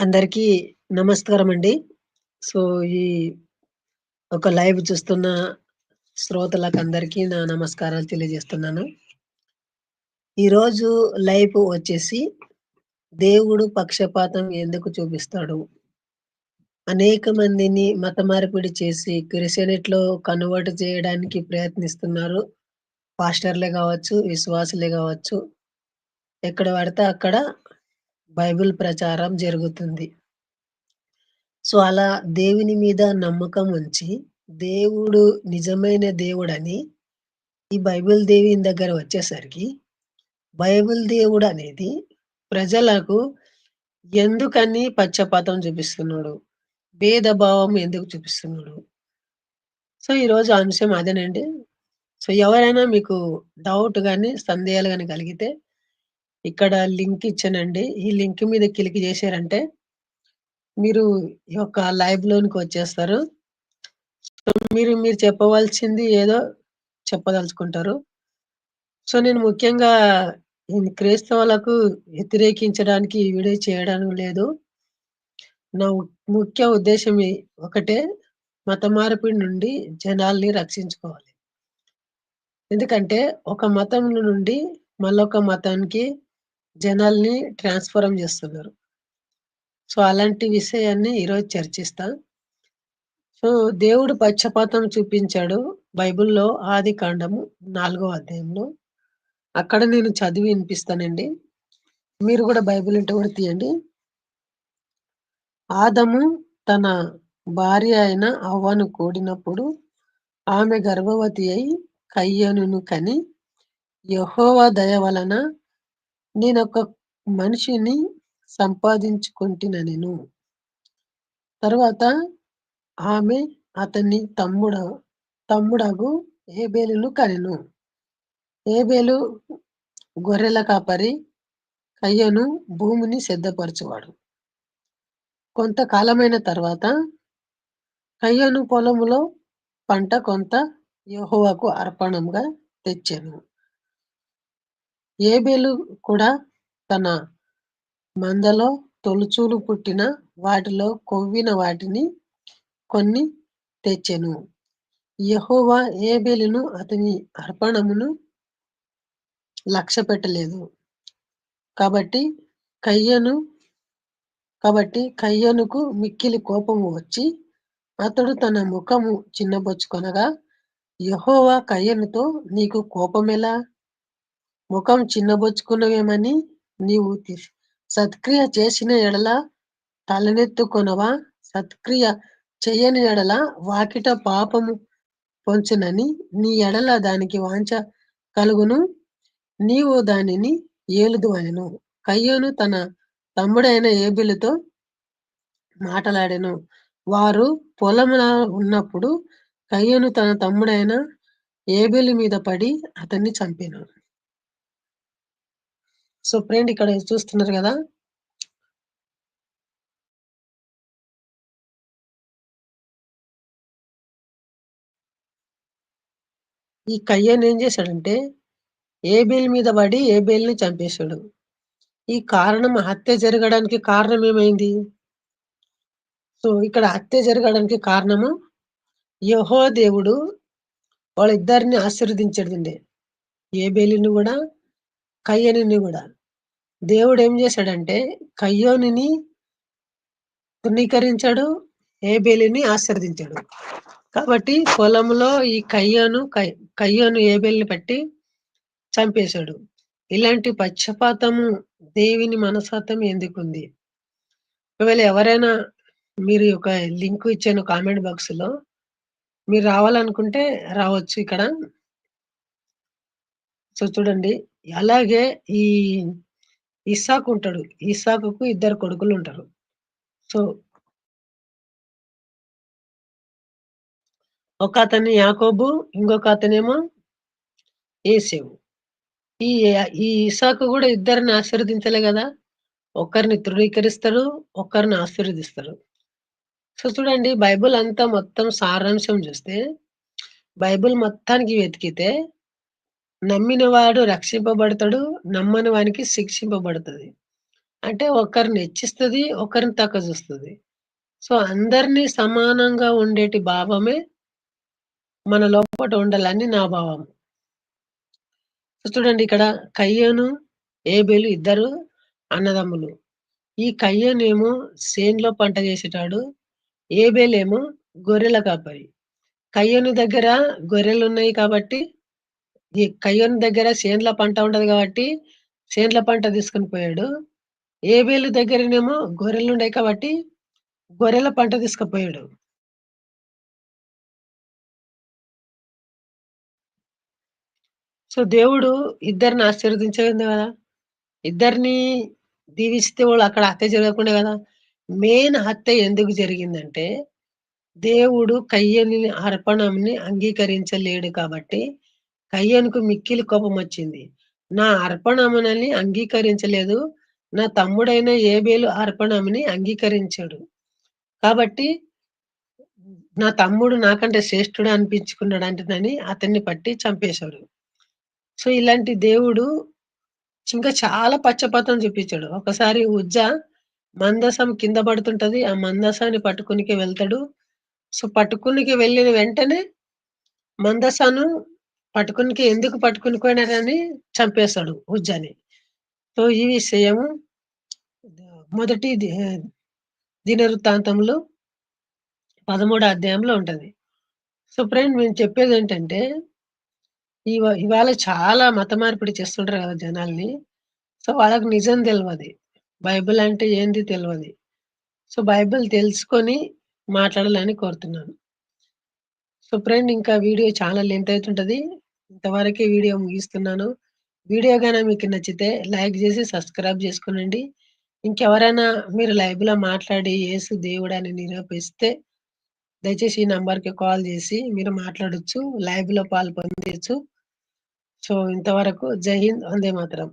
అందరికీ నమస్కారం అండి. సో, ఈ ఒక లైవ్ చూస్తున్న శ్రోతలకు అందరికీ నా నమస్కారాలు తెలియజేస్తున్నాను. ఈరోజు లైవ్ వచ్చేసి దేవుడు పక్షపాతం ఎందుకు చూపిస్తాడు? అనేక మందిని మత మార్పిడి చేసి క్రిస్టియనిట్లో కన్వర్ట్ చేయడానికి ప్రయత్నిస్తున్నారు. పాస్టర్‌లే కావచ్చు విశ్వాసులే కావచ్చు ఎక్కడ పడితే అక్కడ బైబిల్ ప్రచారం జరుగుతుంది. సో, అలా దేవుని మీద నమ్మకం ఉంచి, దేవుడు నిజమైన దేవుడని ఈ బైబిల్ దేవుని దగ్గర వచ్చేసరికి, బైబిల్ దేవుడు అనేది ప్రజలకు ఎందుకని పక్షపాతం చూపిస్తున్నాడు? భేదభావం ఎందుకు చూపిస్తున్నాడు? సో, ఈరోజు అంశం అదేనండి. సో, ఎవరైనా మీకు డౌట్ కానీ సందేహాలు కానీ కలిగితే ఇక్కడ లింక్ ఇచ్చానండి. ఈ లింక్ మీద క్లిక్ చేశారంటే మీరు ఈ యొక్క లైబ్లోనికి వచ్చేస్తారు. సో, మీరు మీరు చెప్పవలసింది ఏదో చెప్పదలుచుకుంటారు. సో, నేను ముఖ్యంగా క్రైస్తవులకు వ్యతిరేకించడానికి ఈ వీడియో చేయడం లేదు. నా ముఖ్య ఉద్దేశం ఒకటే మత మార్పిడి నుండి జనాల్ని రక్షించుకోవాలి. ఎందుకంటే ఒక మతం నుండి మళ్ళొక మతానికి జనాల్ని ట్రాన్స్ఫార్మ్ చేస్తున్నారు. సో, అలాంటి విషయాన్ని ఈరోజు చర్చిస్తా. సో, దేవుడు పక్షపాతం చూపించాడు బైబిల్‌లో ఆదికాండము 4 అధ్యాయంలో. అక్కడ నేను చదివి వినిపిస్తానండి. మీరు కూడా బైబిల్ ఇంట కూడా తీయండి. ఆదము తన భార్య అయిన అవ్వను కూడినప్పుడు ఆమె గర్భవతి అయి కయ్యనును కని యహోవ దయ వలన నేనొక మనిషిని సంపాదించుకొంటిననెను. తరువాత ఆమె అతని తమ్ముడ తమ్ముడగు హేబెలును కనెను. హేబెలు గొర్రెల కాపరి, కయ్యను భూమిని సిద్ధపరచువాడు. కొంతకాలమైన తర్వాత కయ్యను పొలములో పంట కొంత యెహోవాకు అర్పణంగా తెచ్చెను. ఏబేలు కూడా తన మందలో తొలుచూలు పుట్టిన వాటిలో కొవ్విన వాటిని కొన్ని తెచ్చెను. యహోవా ఏబేలును అతని అర్పణమును లక్ష్యపెట్టలేదు. కాబట్టి కయ్యను కాబట్టి కయ్యనుకు మిక్కిలి కోపము వచ్చి అతడు తన ముఖము చిన్నబొచ్చుకొనగా యహోవా కయ్యనుతో నీకు కోపమెలా? ముఖం చిన్నబుచ్చుకునవేమని నీవు తి సత్క్రియ చేసిన ఎడల తలనెత్తుకొనవా? సత్క్రియ చేయని ఎడల వాకిట పాపము పొంచునని నీ ఎడల దానికి వాంఛ కలుగును. నీవు దానిని ఏలుదువనెను. కయ్యోను తన తమ్ముడైన ఏబిలుతో మాటలాడెను. వారు పొలమున ఉన్నప్పుడు కయ్యను తన తమ్ముడైన హేబెలు మీద పడి అతన్ని చంపెను. సో, ఫ్రెండ్ ఇక్కడ చూస్తున్నారు కదా ఈ కయ్యను ఏం చేశాడంటే ఏబేల్ మీద పడి ఏబేల్ని చంపేశాడు. ఈ కారణం హత్య జరగడానికి కారణం ఏమైంది? సో, ఇక్కడ హత్య జరగడానికి కారణము యహో దేవుడు వాళ్ళిద్దరిని ఆశీర్వదించాడండి. ఏబేలిని కూడా కయ్యనుని కూడా దేవుడు ఏం చేశాడంటే కయ్యోనిని తృణీకరించాడు. ఏబేలిని ఆశీర్వదించాడు. కాబట్టి పొలంలో ఈ కయ్యోను కయ్యోను ఏబేలిని పట్టి చంపేశాడు. ఇలాంటి పక్షపాతము దేవిని మనస్తత్వం ఎందుకుంది? ఒకవేళ ఎవరైనా మీరు ఒక లింక్ ఇచ్చాను కామెంట్ బాక్స్లో మీరు రావాలనుకుంటే రావచ్చు ఇక్కడ. సో, చూడండి. అలాగే ఈ ఇస్సాకు ఉంటాడు. ఇస్సాకుకు ఇద్దరు కొడుకులు ఉంటారు సో ఒక అతని యాకోబు, ఇంకొక అతనేమో ఏసేవు. ఈ ఈ ఇసాకు కూడా ఇద్దరిని ఆశీర్వదించలే కదా ఒకరిని తృణీకరిస్తాడు, ఒకరిని ఆశీర్వదిస్తారు సో, చూడండి బైబిల్ అంతా మొత్తం సారాంశం చూస్తే బైబిల్ మొత్తానికి వెతికితే నమ్మినవాడు రక్షింపబడతాడు. నమ్మని వానికి శిక్షింపబడుతుంది అంటే ఒకరిని హెచ్చిస్తుంది ఒకరిని తక్కువ చూస్తది. సో, అందరిని సమానంగా ఉండేటి భావమే మన లోపట ఉండాలని నా భావం. చూడండి ఇక్కడ కయ్యను, ఏబేలు ఇద్దరు అన్నదమ్ములు. ఈ కయ్యనేమో చేనులో పంట చేసేటాడు. ఏబేలేమో గొర్రెల కాపరి. కయ్యను దగ్గర గొర్రెలు ఉన్నాయి కాబట్టి, ఈ కయ్యను దగ్గర చేనుల పంట ఉండదు కాబట్టి, చేనుల పంట తీసుకొని పోయాడు. ఏబేలు దగ్గరనేమో గొర్రెలుండాయి కాబట్టి, గొర్రెల పంట తీసుకుపోయాడు. సో, దేవుడు ఇద్దరిని ఆశీర్వదించింది కదా ఇద్దరిని దీవిస్తే వాళ్ళు అక్కడ హత్య జరగకుండా కదా మెయిన్ హత్య ఎందుకు జరిగిందంటే, దేవుడు కయ్యని అర్పణంని అంగీకరించలేడు కాబట్టి, కయ్యనుకు మిక్కిలి కోపం వచ్చింది నా అర్పణమునని అంగీకరించలేదు. నా తమ్ముడైన ఏబేలు అర్పణముని అంగీకరించాడు. కాబట్టి నా తమ్ముడు నాకంటే శ్రేష్ఠుడు అనిపించుకున్నాడంటేనని అతన్ని పట్టి చంపేశాడు. సో, ఇలాంటి దేవుడు ఇంకా చాలా పచ్చపాతం చూపించాడు. ఒకసారి ఉజ్జ మందసం కింద పడుతుంటది. ఆ మందసాన్ని పట్టుకునికి వెళ్తాడు. సో, పట్టుకునికి వెళ్ళిన వెంటనే మందసాను పట్టుకునికి ఎందుకు పట్టుకొని పోయినారని చంపేస్తాడు ఉజ్జాని. సో, ఈ విషయం మొదటి దినవృత్తాంతంలో 13 అధ్యాయంలో ఉంటుంది సో, ఫ్రెండ్ మేము చెప్పేది ఏంటంటే ఇవాళ చాలా మత మార్పిడి చేస్తుంటారు కదా జనాల్ని. సో, వాళ్ళకి నిజం తెలియదు బైబిల్ అంటే ఏంది తెలియదు సో, బైబిల్ తెలుసుకొని మాట్లాడాలని కోరుతున్నాను. సో, ఫ్రెండ్ ఇంకా వీడియో చాలా లెంత్ అయితుంటది. ఇంతవరకే వీడియో ముగిస్తున్నాను. వీడియో కానీ మీకు నచ్చితే లైక్ చేసి సబ్స్క్రైబ్ చేసుకునండి ఇంకెవరైనా మీరు లైవ్‌లో మాట్లాడి యేసు అని నిరూపిస్తే దయచేసి ఈ నంబర్‌కి కాల్ చేసి మీరు మాట్లాడొచ్చు. లైవ్‌లో పాల్పొందచ్చు సో, ఇంతవరకు జై హింద్. వందే మాత్రం